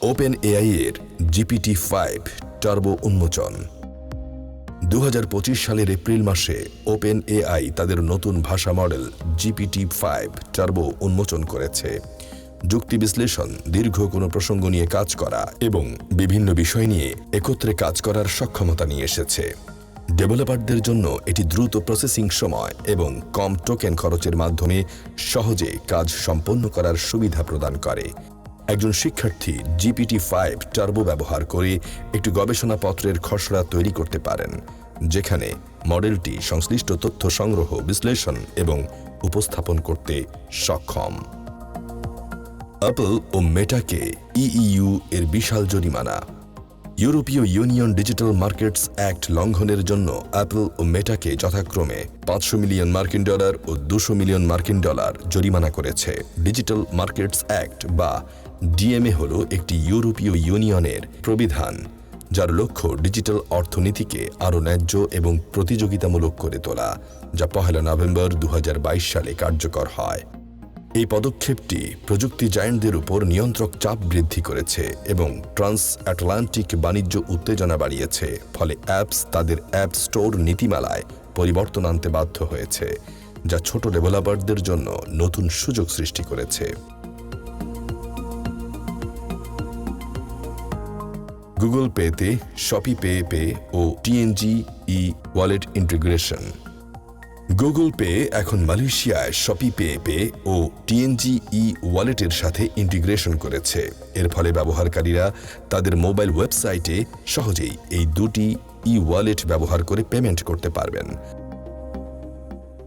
Open AI এর GPT five turbo উন্মোচন। দু হাজার পঁচিশ সালের এপ্রিল মাসে ওপেন এআই তাদের নতুন ভাষা মডেল জিপিটি ফাইভ টার্বো উন্মোচন করেছে। যুক্তি বিশ্লেষণ, দীর্ঘ কোনো প্রসঙ্গ নিয়ে কাজ করা এবং বিভিন্ন বিষয় নিয়ে একত্রে কাজ করার সক্ষমতা নিয়ে এসেছে। ডেভেলপারদের জন্য এটি দ্রুত প্রসেসিং সময় এবং কম টোকেন খরচের মাধ্যমে সহজে কাজ সম্পন্ন করার সুবিধা প্রদান করে। একজন শিক্ষার্থী জিপিটি ফাইভ টার্বো ব্যবহার করে একটি গবেষণাপত্রের খসড়া তৈরি করতে পারেন, যেখানে মডেলটি সংশ্লিষ্ট তথ্য সংগ্রহ, বিশ্লেষণ এবং উপস্থাপন করতে সক্ষম। অ্যাপল ও মেটাকে ইইউ এর বিশাল জরিমানা। ইউরোপীয় ইউনিয়ন ডিজিটাল মার্কেটস অ্যাক্ট লঙ্ঘনের জন্য অ্যাপল ও মেটাকে যথাক্রমে পাঁচশো মিলিয়ন মার্কিন ডলার ও দুশো মিলিয়ন মার্কিন ডলার জরিমানা করেছে। ডিজিটাল মার্কেটস অ্যাক্ট বা ডিএমএ হল একটি ইউরোপীয় ইউনিয়নের প্রবিধান, যার লক্ষ্য ডিজিটাল অর্থনীতিকে আরও ন্যায্য এবং প্রতিযোগিতামূলক করে তোলা, যা পহেলা নভেম্বর দু হাজার বাইশ সালে কার্যকর হয়। এই পদক্ষেপটি প্রযুক্তি জায়ান্টদের উপর নিয়ন্ত্রক চাপ বৃদ্ধি করেছে এবং ট্রান্স অ্যাটলান্টিক বাণিজ্য উত্তেজনা বাড়িয়েছে, ফলে অ্যাপস তাদের অ্যাপ স্টোর নীতিমালায় পরিবর্তন আনতে বাধ্য হয়েছে, যা ছোট ডেভেলপারদের জন্য নতুন সুযোগ সৃষ্টি করেছে। গুগল পেতে শপি পে পে ও TNG e wallet integration Google pay এখন মালয়েশিয়ায় শপি পে পে ও টিএনজি ই ওয়ালেটের সাথে ইন্টিগ্রেশন করেছে। এর ফলে ব্যবহারকারীরা তাদের মোবাইল ওয়েবসাইটে সহজেই এই দুটি ই ওয়ালেট ব্যবহার করে পেমেন্ট করতে পারবেন।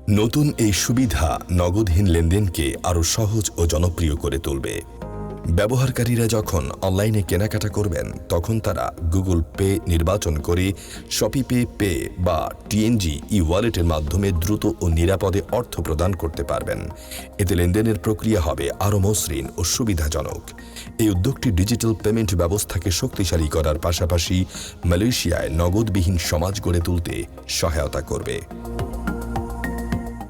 নতুন এই সুবিধা নগদহীন লেনদেনকে আরও সহজ ও জনপ্রিয় করে তুলবে। ব্যবহারকারীরা যখন অনলাইনে কেনাকাটা করবেন, তখন তারা গুগল পে নির্বাচন করে শপি পে পে বা টিএনজি ই ওয়ালেটের মাধ্যমে দ্রুত ও নিরাপদে অর্থ প্রদান করতে পারবেন। এতে লেনদেনের প্রক্রিয়া হবে আরও মসৃণ ও সুবিধাজনক। এই উদ্যোগটি ডিজিটাল পেমেন্ট ব্যবস্থাকে শক্তিশালী করার পাশাপাশি মালয়েশিয়ায় নগদবিহীন সমাজ গড়ে তুলতে সহায়তা করবে।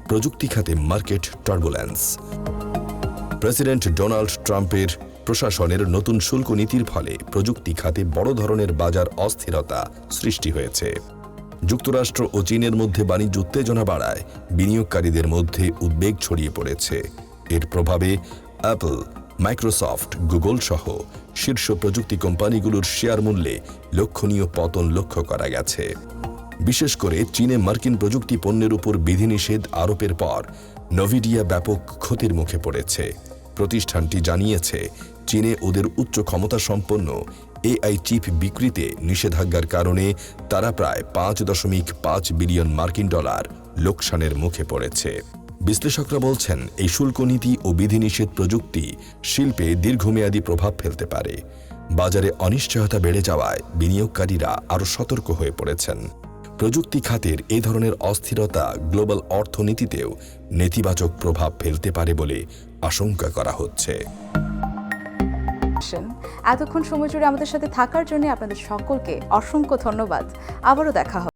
প্রযুক্তি খাতে মার্কেট টার্বুলেন্স। প্রেসিডেন্ট ডোনাল্ড ট্রাম্পের প্রশাসনের নতুন শুল্ক নীতির ফলে প্রযুক্তি খাতে বড় ধরনের বাজার অস্থিরতা সৃষ্টি হয়েছে। যুক্তরাষ্ট্র ও চীনের মধ্যে বাণিজ্য উত্তেজনা বাড়ায়, বিনিয়োগকারীদের মধ্যে উদ্বেগ ছড়িয়ে পড়েছে। এর প্রভাবে অ্যাপল, মাইক্রোসফট, গুগল সহ শীর্ষ প্রযুক্তি কোম্পানিগুলোর শেয়ার মূল্যে লক্ষণীয় পতন লক্ষ্য করা গেছে। বিশেষ করে চীনে মার্কিন প্রযুক্তি পণ্যের উপর বিধিনিষেধ আরোপের পর নভিডিয়া ব্যাপক ক্ষতির মুখে পড়েছে। প্রতিষ্ঠানটি জানিয়েছে, চীনে ওদের উচ্চ ক্ষমতা সম্পন্ন এআই চিপ বিক্রিতে নিষেধাজ্ঞার কারণে তারা প্রায় পাঁচ দশমিক পাঁচ বিলিয়ন মার্কিন ডলার লোকসানের মুখে পড়েছে। বিশ্লেষকরা বলছেন, এই শুল্ক নীতি ও বিধিনিষেধ প্রযুক্তি শিল্পে দীর্ঘমেয়াদী প্রভাব ফেলতে পারে। বাজারে অনিশ্চয়তা বেড়ে যাওয়ায় বিনিয়োগকারীরা আরও সতর্ক হয়ে পড়েছেন। প্রযুক্তি খাতের এ ধরনের অস্থিরতা গ্লোবাল অর্থনীতিতেও নেতিবাচক প্রভাব ফেলতে পারে বলে আশঙ্কা করা হচ্ছে। এতক্ষণ সময় জুড়ে আমাদের সাথে থাকার জন্য আপনাদের সকলকে অসংখ্য ধন্যবাদ। আবারও দেখা হবে।